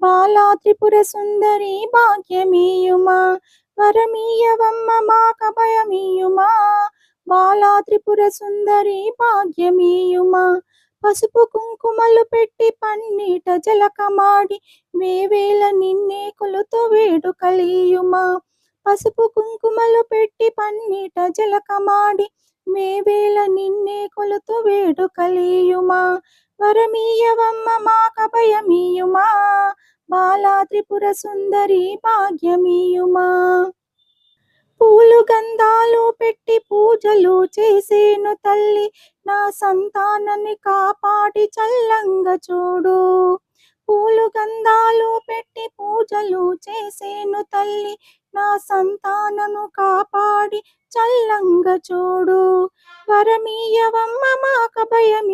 బాలా త్రిపుర సుందరి భాగ్యమీయుమా? వరమీయవమ్మ మాకభయమీయుమా బాలా త్రిపుర సుందరి భాగ్యమీయుమా? పసుపు కుంకుమలు పెట్టి పన్నీట జలకమాడి వేవేల నిన్నే కొలుతో వేడుకలీయుమా? పసుపు కుంకుమలు పెట్టి పన్నీట జలకమాడి వేవేల నిన్నే కొలుతూ వేడుకలీయుమా? వరమీయవమ్మ మాకభయమీయుమా బాలా త్రిపుర సుందరి భాగ్యమీయుమా? పూలు గంధాలు పెట్టి పూజలు చేసేను తల్లి నా సంతానాన్ని కాపాడి చల్లంగా చూడు. పూలు గంధాలు పెట్టి పూజలు చేసేను తల్లి నా సంతానను కాపాడి చల్లంగ చూడు. వరమీయవమ్మ మాక భయమి